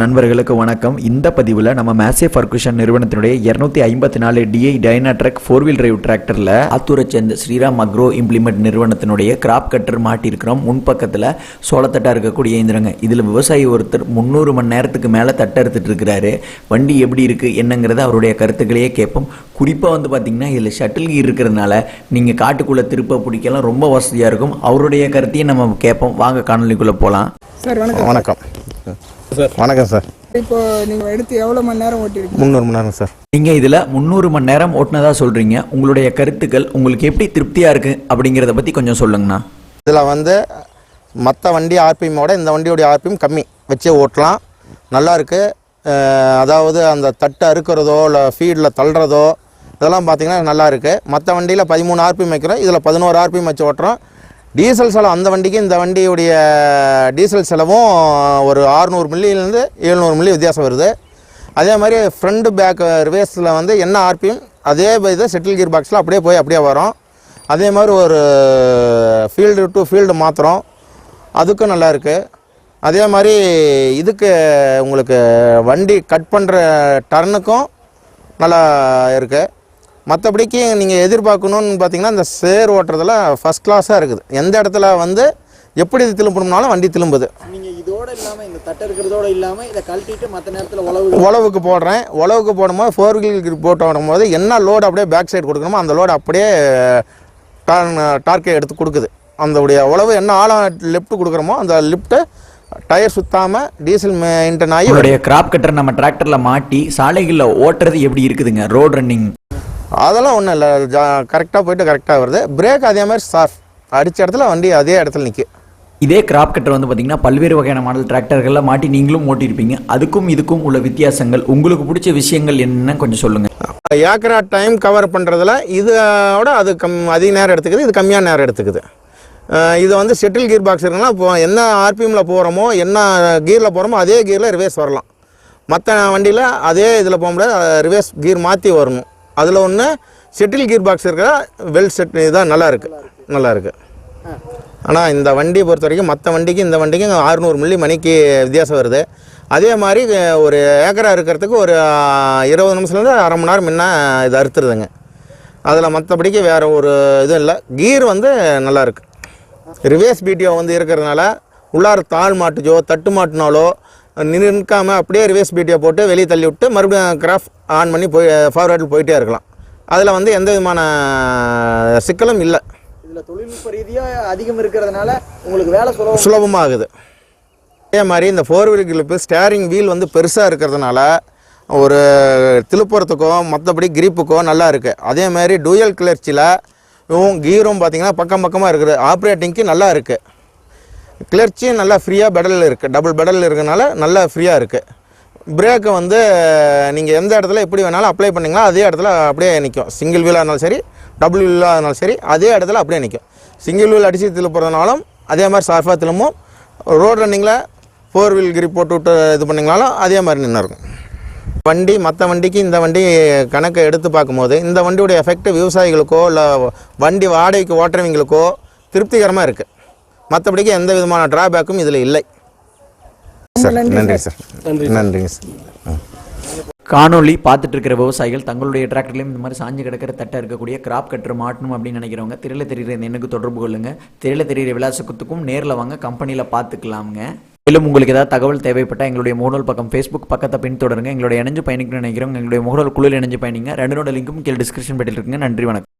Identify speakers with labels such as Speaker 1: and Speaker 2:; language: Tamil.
Speaker 1: நண்பர்களுக்கு வணக்கம். இந்த பதிவில் நம்ம மேசே ஃபர்குஷன் நிறுவனத்தினுடைய இரநூத்தி ஐம்பத்தி நாலு DI Dynatrack four wheel drive டிராக்டரில் ஆத்தூரை சேர்ந்த ஸ்ரீராம் அக்ரோ இம்ப்ளிமெண்ட் நிறுவனத்தினுடைய கிராப் கட்டர் மாட்டியிருக்கிறோம். முன்பக்கத்தில் சோளத்தட்டா இருக்கக்கூடிய இயந்திரங்க. இதில் விவசாயி ஒருத்தர் முந்நூறு மணி நேரத்துக்கு மேலே தட்டை எடுத்துட்டு இருக்கிறாரு. வண்டி எப்படி இருக்குது என்னங்கிறத அவருடைய கருத்துக்களையே கேட்போம். குறிப்பாக வந்து பார்த்தீங்கன்னா இதில் ஷட்டில் கீர் இருக்கிறதுனால நீங்கள் காட்டுக்குள்ளே திருப்ப பிடிக்கலாம். ரொம்ப வசதியாக இருக்கும். அவருடைய கருத்தையும் நம்ம கேட்போம். வாங்க காணொலிக்குள்ளே போகலாம்
Speaker 2: சார் வணக்கம்.
Speaker 3: வணக்கம். வணக்கம் சார்.
Speaker 2: இப்போ நீங்கள் எடுத்து எவ்வளோ மணி நேரம் ஓட்டிருக்கீங்க?
Speaker 3: முந்நூறு மணி நேரம் சார்.
Speaker 1: நீங்கள் இதில் முந்நூறு மணி நேரம் ஓட்டுனதா சொல்கிறீங்க உங்களுடைய கருத்துக்கள் உங்களுக்கு எப்படி திருப்தியாக இருக்குது அப்படிங்கிறத பற்றி கொஞ்சம் சொல்லுங்கண்ணா.
Speaker 3: இதில் வந்து மற்ற வண்டி ஆர்பிஎம்மோட இந்த வண்டியோடைய ஆர்பிஎம் கம்மி. வச்சே ஓட்டலாம். நல்லா இருக்கு. அஹ் அதாவது அந்த தட்டு அறுக்கிறதோ இல்லை ஃபீல்டில் தள்ளுறதோ இதெல்லாம் பார்த்தீங்கன்னா நல்லா இருக்கு. மற்ற வண்டியில் பதிமூணு ஆர்பிஎம் வைக்கிறோம். இதில் பதினோரு ஆர்பிஎம் வச்சு ஓட்டுறோம். டீசல் செலவு அந்த வண்டிக்கு இந்த வண்டியுடைய டீசல் செலவும் ஒரு ஆறுநூறு மில்லியிலேருந்து எழுநூறு மில்லி வித்தியாசம் வருது. அதே மாதிரி ஃப்ரண்ட் பேக் ரிவேஸில் வந்து என்ன ஆர்பிஎம் அதே இது செட்டில் கீர் பாக்ஸில் அப்படியே போய் அப்படியே வரும். அதே மாதிரி ஒரு ஃபீல்டு டு ஃபீல்டு மாத்திரம். அதுக்கும் நல்லா இருக்குது அதே மாதிரி இதுக்கு உங்களுக்கு வண்டி கட் பண்ணுற டர்னுக்கும் நல்லா இருக்குது மற்றபடிக்கு நீங்கள் எதிர்பார்க்கணுன்னு பார்த்தீங்கன்னா இந்த சேர் ஓட்டுறதுல ஃபஸ்ட் கிளாஸாக இருக்குது. எந்த இடத்துல வந்து எப்படி இது திரும்பணும்னாலும் வண்டி திரும்புது.
Speaker 4: நீங்க இதோட இல்லாம இந்த தட்டை இருக்கிறதோட இல்லாம இதை கழட்டிட்டு மத்த நேரத்துல உழவு
Speaker 3: உழவுக்கு போடுறேன். உழவுக்கு போடும்போது ஃபோர் வீல் போட்டு ஓடும்போது என்ன லோடு அப்படியே பேக் சைடு கொடுக்கணுமோ அந்த லோடு அப்படியே டார்க்கை எடுத்து கொடுக்குது. அந்த உடைய உழவு என்ன ஆழம் லிஃப்ட் கொடுக்குறோமோ அந்த லிஃப்ட்டு டயர் சுத்தாமல் டீசல் மெயின்டைன் ஆகி
Speaker 1: உங்களுடைய கிராப் கட்டர் நம்ம டிராக்டரில் மாட்டி சாலைகளில் ஓட்டுறது எப்படி இருக்குதுங்க? ரோட் ரன்னிங்
Speaker 3: அதெல்லாம் ஒன்றும் இல்லை. கரெக்டாக போயிட்டு கரெக்டாக வருது. பிரேக் அதே மாதிரி சாஃப் அடித்த இடத்துல வண்டி அதே இடத்துல நிற்கும்
Speaker 1: இதே கிராப் கட்டர் வந்து பார்த்தீங்கன்னா பல்வேறு வகையான மாடல் டிராக்டர்களில் மாட்டி நீங்களும் ஓட்டியிருப்பீங்க. அதுக்கும் இதுக்கும் உள்ள வித்தியாசங்கள். உங்களுக்கு பிடிச்ச விஷயங்கள் என்னன்னு கொஞ்சம் சொல்லுங்கள்
Speaker 3: ஏக்கரா டைம் கவர் பண்ணுறதுல இதோட அது கம் அதிக நேரம் எடுத்துக்குது. இது கம்மியான நேரம் எடுத்துக்குது. இது வந்து செட்டில் கீர் பாக்ஸ் இருக்குன்னா இப்போ என்ன ஆர்பிஎம்மில் போகிறோமோ என்ன கீரில் போகிறோமோ அதே கீரில் ரிவேஸ் வரலாம். மற்ற வண்டியில் அதே இதில் போக முடியாது ரிவேஸ் கீர் மாற்றி வரணும். அதில் ஒன்று செட்டில் கீர் பாக்ஸ் இருக்கிற வெல் செட் இதான் நல்லா இருக்குது நல்லா இருக்குது ஆனால் இந்த வண்டியை பொறுத்த வரைக்கும் மற்ற வண்டிக்கு இந்த வண்டிக்கு அறுநூறு மில்லி மணிக்கு வித்தியாசம் வருது. அதே மாதிரி ஒரு ஏக்கரா இருக்கிறதுக்கு ஒரு இருபது நிமிஷத்துலேருந்து அரை மணி நேரம் முன்ன இது அறுத்துருதுங்க. அதில் மற்றபடிக்கு வேறு ஒரு இதுவும் இல்லை. கீர் வந்து நல்லாயிருக்கு ரிவேஸ் பிடிஓ வந்து இருக்கிறதுனால உள்ளார தாழ் மாட்டுச்சோ தட்டு மாட்டினாலோ நிற்காம அப்படியே ரிவேஸ் பிடிஓ போட்டு வெளியே தள்ளி விட்டு மறுபடியும் கிராஃப் ஆன் பண்ணி போய் ஃபார்வேர்டில் போயிட்டே இருக்கலாம். அதில் வந்து எந்த விதமான சிக்கலும் இல்லை.
Speaker 4: இதுல தொழில்நுட்ப ரீதியா அதிகம் இருக்கிறதுனால உங்களுக்கு வேலை சுலபம்
Speaker 3: சுலபமாகுது. அதே மாதிரி இந்த four wheel clip steering wheel வந்து பெருசாக இருக்கிறதுனால ஒரு திருப்புறத்துக்கோ மற்றபடி கிரிப்புக்கோ நல்லா இருக்குது அதே மாதிரி டூயல் கிளர்ச்சியில் கீரும் பார்த்தீங்கன்னா பக்கம் பக்கமாக இருக்குது. ஆப்ரேட்டிங்க்கு நல்லா இருக்குது கிளர்ச்சியும் நல்லா ஃப்ரீயாக பெடலில் இருக்குது டபுள் பெடல் இருக்கனால நல்லா ஃப்ரீயாக இருக்குது பிரேக்கு வந்து நீங்கள் எந்த இடத்துல எப்படி வேணாலும் அப்ளை பண்ணிங்களா அதே இடத்துல அப்படியே நிற்கும் சிங்கிள் வீலாக இருந்தாலும் சரி டபுள் வீலாக இருந்தாலும் சரி அதே இடத்துல அப்படியே நிற்கும் சிங்கிள் வீல் அடித்து திருப்புறதுனாலும் அதே மாதிரி சார்ஃபாக திரும்பும். ரோட் ரன்னிங்கில் ஃபோர் வீல் கிரிப் போட்டு விட்டு இது பண்ணிங்கனாலும் அதே மாதிரி நின்று இருக்கும். வண்டி மற்ற வண்டிக்கு இந்த வண்டி கணக்கை எடுத்து பார்க்கும்போது இந்த வண்டியுடைய எஃபெக்ட் விவசாயிகளுக்கோ இல்லை வண்டி வாடகைக்கு ஓட்டுறவங்களுக்கோ திருப்திகரமாக இருக்குது மற்றபடிக்கு எந்த விதமான டிராபேக்கும் இதில் இல்லை. சார் நன்றி சார். நன்றிங்க சார். ம்.
Speaker 1: காணொளி பார்த்துட்டு இருக்கிற விவசாயிகள் தங்களுடைய டிராக்டர்லையும் இந்த மாதிரி சாஞ்சு கிடக்கிற தட்டை இருக்கக்கூடிய கிராப் கட்டர் மாட்டணும் அப்படின்னு நினைக்கிறவங்க திரையில தெரியுற இந்த எண்ணுக்கு தொடர்பு கொள்ளுங்க. திரையில தெரியுற விலாசத்துக்கும் நேரில் வாங்க கம்பெனியில் பார்த்துக்கலாமுங்க. மேலும் உங்களுக்கு ஏதாவது தகவல் தேவைப்பட்டால் எங்களுடைய முகநூல் பக்கம் ஃபேஸ்புக் பக்கத்தை பின்தொடருங்க. எங்களுடைய இணைஞ்சு பயணிக்கணும்னு நினைக்கிறவங்க எங்களுடைய முகநூல் குழுவில் இணைஞ்சு பயணிங்க. ரெண்டு நோட லிங்க்கும் கீழே டிஸ்கிரிப்ஷன் பெட்டில் இருக்குங்க. நன்றி வணக்கம்.